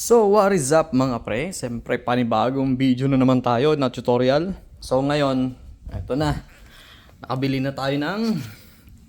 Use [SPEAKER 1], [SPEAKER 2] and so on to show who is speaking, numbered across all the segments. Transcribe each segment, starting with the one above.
[SPEAKER 1] So what is up mga pre? Siyempre panibagong video na naman tayo na tutorial. So ngayon, eto na. Nakabili na tayo ng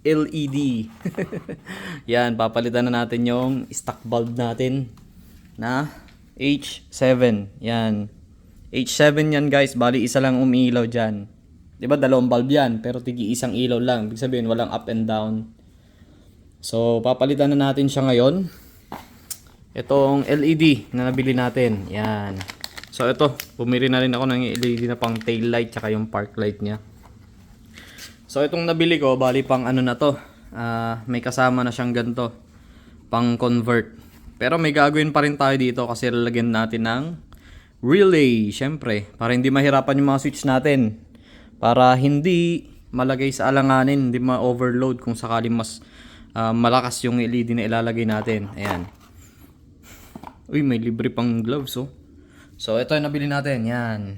[SPEAKER 1] LED. Yan, papalitan na natin yung stock bulb natin na H7. Yan. H7 yan guys, bali isa lang umiilaw dyan. ba dalawang bulb yan, pero tigi isang ilaw lang. Ibig sabihin walang up and down. So papalitan na natin siya ngayon itong LED na nabili natin. Yan. So ito, bumili na rin ako ng LED na pang tail light tsaka yung park light niya. So itong nabili ko, bali pang ano na to. ah, may kasama na siyang ganto. Pang convert. Pero may gagawin pa rin tayo dito kasi lalagyan natin ng relay, syempre, para hindi mahirapan yung mga switch natin. Para hindi malagay sa alanganin, hindi ma-overload kung sakaling mas ah, malakas yung LED na ilalagay natin. Ayan. Uy, may libre pang gloves, oh. So, ito yung nabili natin. Yan.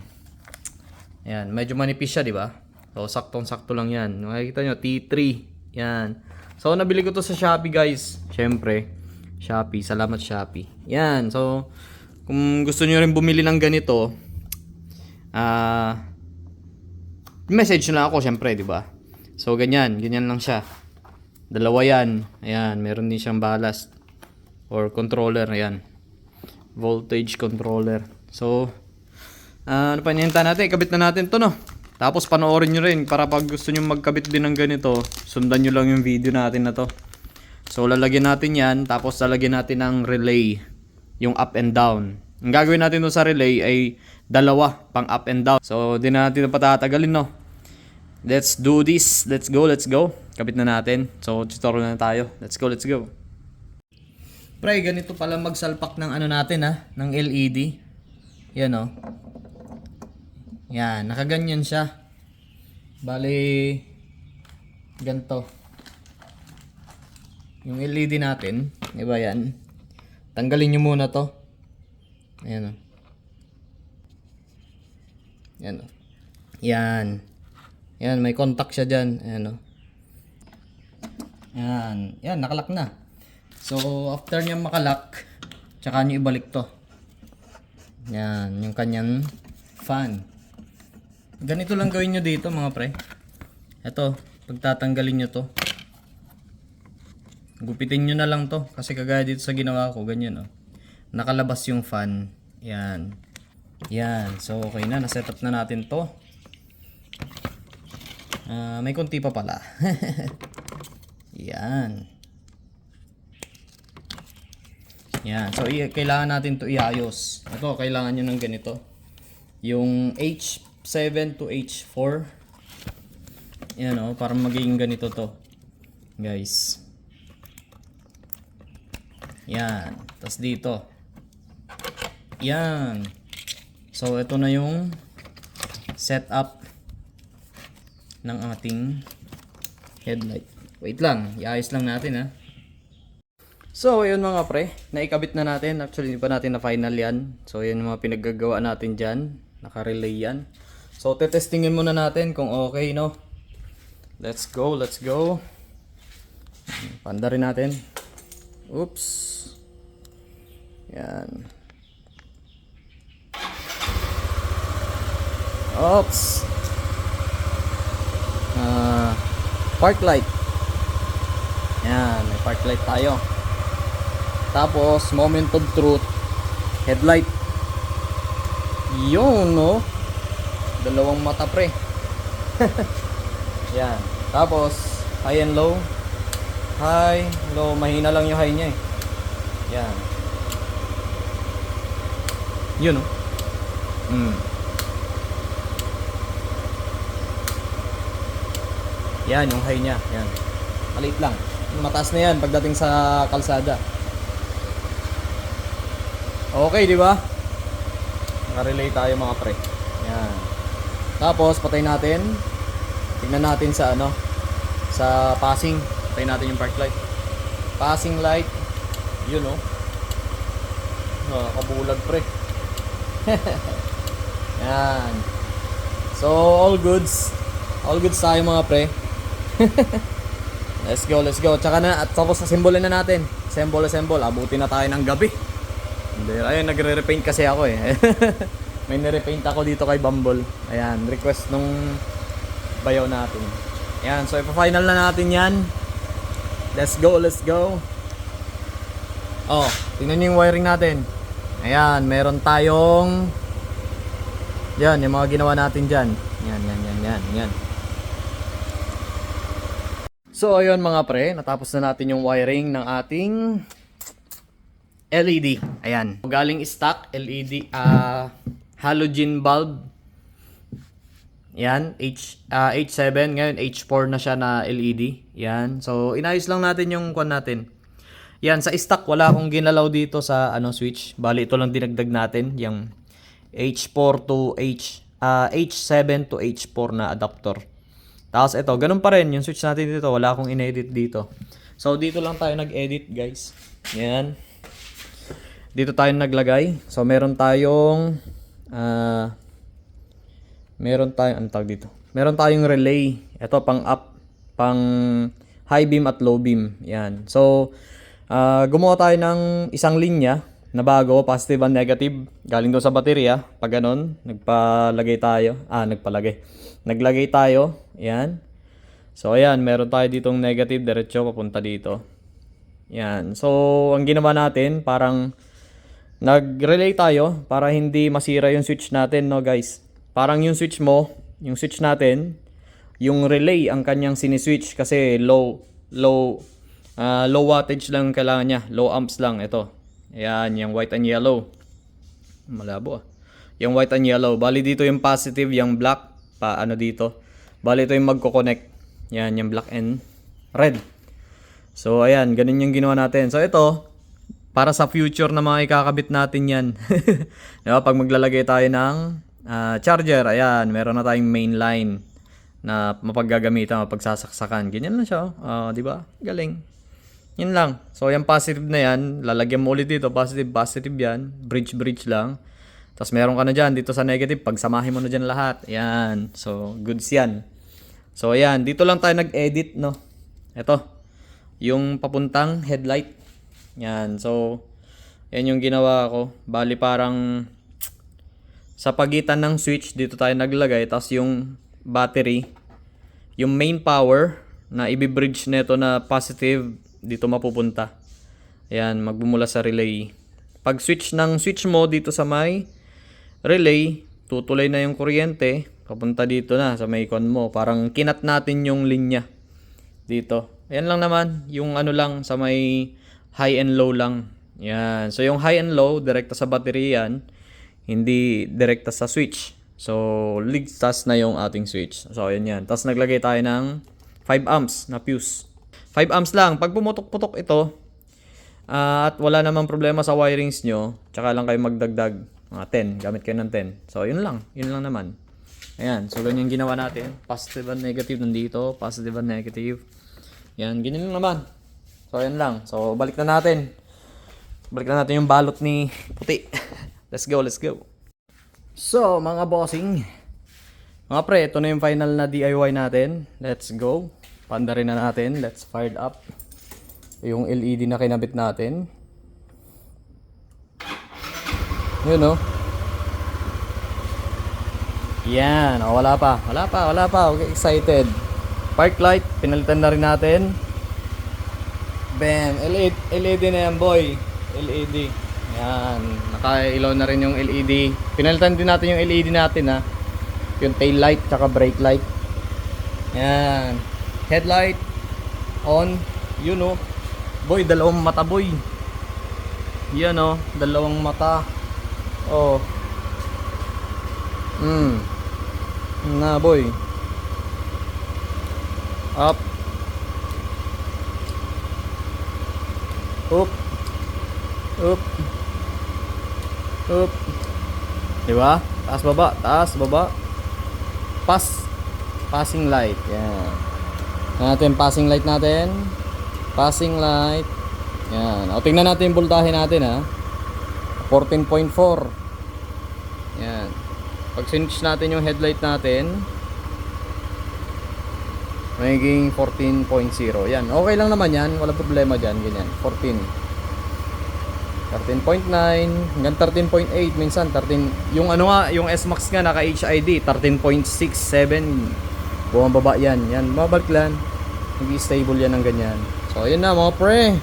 [SPEAKER 1] Yan. Medyo manipis siya, di ba? So, saktong-sakto lang yan. Makikita nyo, T3. Yan. So, nabili ko to sa Shopee, guys. Siyempre. Shopee. Salamat, Shopee. Yan. So, kung gusto nyo rin bumili ng ganito, ah, message nyo lang ako, siyempre, di ba? So, ganyan. Ganyan lang siya. Dalawa yan. Ayan. Meron din siyang ballast. Or controller. Ayan voltage controller. So, ah, ano pa hinihintay natin? Ikabit na natin to, no? Tapos panoorin nyo rin para pag gusto nyo magkabit din ng ganito, sundan nyo lang yung video natin na to. So, lalagyan natin yan, tapos lalagyan natin ng relay, yung up and down. Ang gagawin natin doon sa relay ay dalawa, pang up and down. So, di na natin patatagalin, no? Let's do this. Let's go, let's go. Kabit na natin. So, tutorial na tayo. Let's go, let's go. Pre, ganito pala magsalpak ng ano natin ha, ng LED. Yan oh. Yan, nakaganyan siya. Bali, ganto. Yung LED natin, di ba yan? Tanggalin nyo muna to. Ayan oh. Yan oh. Yan. Yan, may contact siya dyan. Ayan oh. Yan. Yan, nakalak na. So, after niya makalak, tsaka niyo ibalik to. Yan, yung kanyang fan. Ganito lang gawin nyo dito mga pre. Ito, pagtatanggalin nyo to. Gupitin nyo na lang to. Kasi kagaya dito sa ginawa ko, ganyan oh. Nakalabas yung fan. Yan. Yan. So, okay na. Naset up na natin to. Ah, may konti pa pala. Yan. Yan. So, kailangan natin to iayos. Ito, kailangan nyo ng ganito. Yung H7 to H4. Yan o, para magiging ganito to. Guys. Yan. Tapos dito. Yan. So, ito na yung setup ng ating headlight. Wait lang. Iayos lang natin ha. So, ayun mga pre, naikabit na natin. Actually, hindi pa natin na final yan. So, yan yung mga pinaggagawa natin dyan. Nakarelay yan. So, tetestingin muna natin kung okay, no? Let's go, let's go. Panda rin natin. Oops. Yan. Oops. Ah, park light. Yan, may park light tayo. Tapos, moment of truth, headlight. Yun, no? Dalawang mata, pre. Yan. Tapos, high and low. High, low. Mahina lang yung high niya eh. Yan. Yun, no? Hmm. Yan, yung high niya. Yan. Maliit lang. Mataas na yan pagdating sa kalsada. Okay, di ba? Nakarelay tayo mga pre. Yan. Tapos, patay natin. Tingnan natin sa ano, sa passing. Patay natin yung park light. Passing light. Yun, oh. Nakakabulag, pre. Yan. So, all goods. All goods tayo mga pre. let's go, let's go. Tsaka na, at tapos assemble na natin. Assemble, assemble. Abutin na tayo ng gabi. Hindi. Ayun, nagre-repaint kasi ako eh. May nire-paint ako dito kay Bumble. Ayan, request nung bayaw natin. Ayan, so ipa-final na natin yan. Let's go, let's go. Oh, tingnan niyo yung wiring natin. Ayan, meron tayong yan, yung mga ginawa natin dyan. Yan, yan, yan, yan, yan. So, ayun mga pre, natapos na natin yung wiring ng ating LED. Ayan. Galing stock LED ah halogen bulb. Yan, H ah, H7 ngayon H4 na siya na LED. Yan. So inayos lang natin yung kwan natin. Yan sa stock wala akong ginalaw dito sa ano switch. Bali ito lang dinagdag natin yung H4 to H ah, H7 to H4 na adapter. Tapos ito, ganun pa rin yung switch natin dito. Wala akong inedit dito. So dito lang tayo nag-edit, guys. Yan dito tayo naglagay. So meron tayong ah meron tayong ano tawag dito? Meron tayong relay. Ito pang up, pang high beam at low beam. Yan. So ah gumawa tayo ng isang linya na bago, positive and negative. Galing doon sa baterya. Pag ganun, nagpalagay tayo. Ah, nagpalagay. Naglagay tayo. Yan. So ayan, meron tayo ditong negative diretso papunta dito. Yan. So, ang ginawa natin, parang nag-relay tayo para hindi masira yung switch natin, no guys. Parang yung switch mo, yung switch natin, yung relay ang kanyang siniswitch kasi low, low, ah, low wattage lang kailangan niya. Low amps lang, ito. Ayan, yung white and yellow. Malabo ah. Yung white and yellow. Bali dito yung positive, yung black, pa ano dito. Bali ito yung magko-connect. Yan, yung black and red. So, ayan, ganun yung ginawa natin. So, ito, para sa future na mga ikakabit natin yan. diba? Pag maglalagay tayo ng ah, charger, ayan, meron na tayong main line na mapaggagamitan, mapagsasaksakan. Ganyan lang siya. oh. Ah, di ba? Galing. Yun lang. So, yung positive na yan, lalagyan mo ulit dito. Positive, positive yan. Bridge, bridge lang. Tapos meron ka na dyan dito sa negative. Pagsamahin mo na dyan lahat. Yan. So, goods yan. So, ayan. Dito lang tayo nag-edit, no? Ito. Yung papuntang headlight. Yan. So, yan yung ginawa ko. Bali parang sa pagitan ng switch, dito tayo naglagay. Tapos yung battery, yung main power na ibibridge nito na positive, dito mapupunta. Ayan, magbumula sa relay. Pag switch ng switch mo dito sa may relay, tutuloy na yung kuryente, papunta dito na sa may con mo. Parang kinat natin yung linya dito. Ayan lang naman, yung ano lang sa may high and low lang. Yan. So yung high and low, direkta sa battery yan, hindi direkta sa switch. So ligtas na yung ating switch. So ayan yan. Tapos naglagay tayo ng 5 amps na fuse. 5 amps lang. Pag pumutok-putok ito, ah, at wala namang problema sa wirings nyo, tsaka lang kayo magdagdag mga 10, gamit kayo ng 10. So yun lang, yun lang naman. Ayan, so ganyan ginawa natin. Positive and negative nandito, positive and negative. Yan, ganyan lang naman. So, ayan lang. So, balik na natin. Balik na natin yung balot ni puti. let's go, let's go. So, mga bossing. Mga pre, ito na yung final na DIY natin. Let's go. Panda rin na natin. Let's fire it up. Yung LED na kinabit natin. Yun, oh. Yan. Oh, wala pa. Wala pa, wala pa. Okay, excited. Park light, pinalitan na rin natin. Bam! LED, LED na yan, boy. LED. Yan. Nakailaw na rin yung LED. Pinalitan din natin yung LED natin, ha. Yung tail light, tsaka brake light. Yan. Headlight. On. Yun, oh. Boy, dalawang mata, boy. Yan, oh. Dalawang mata. Oh. Hmm. Na, boy. Up. Up. Up. Up. Di ba? Taas baba, taas baba. Pass. Passing light. Yan. Natin passing light natin. Passing light. Yan. O tingnan natin yung voltahe natin ha. 14.4. Yan. Pag switch natin yung headlight natin, magiging 14.0. Yan. Okay lang naman yan. Wala problema dyan. Ganyan. 14. 13.9 hanggang 13.8 minsan 13 yung ano nga yung S-Max nga naka HID 13.67 bumababa yan yan babalik lang nag-stable yan ng ganyan so ayun na mga pre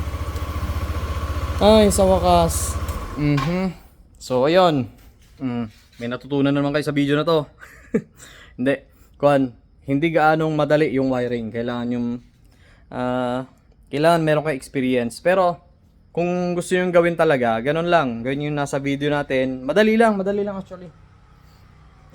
[SPEAKER 1] ay sa wakas mhm so ayun mm, may natutunan naman kayo sa video na to hindi kuan hindi gaanong madali yung wiring kailangan yung ah kailangan meron kayo experience pero kung gusto nyo gawin talaga, ganun lang. Gawin yung nasa video natin. Madali lang, madali lang actually.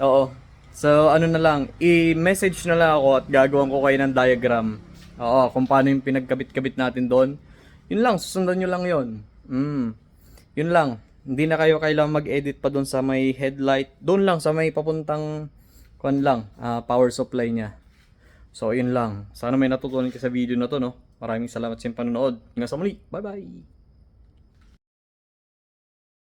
[SPEAKER 1] Oo. So, ano na lang, i-message na lang ako at gagawin ko kayo ng diagram. Oo, kung paano yung pinagkabit-kabit natin doon. Yun lang, susundan nyo lang yun. Mm. Yun lang. Hindi na kayo kailangan mag-edit pa doon sa may headlight. Doon lang, sa may papuntang, kuan lang, ah, power supply niya. So, yun lang. Sana may natutunan ka sa video na to, no? Maraming salamat sa panonood. Hanggang sa muli. Bye-bye!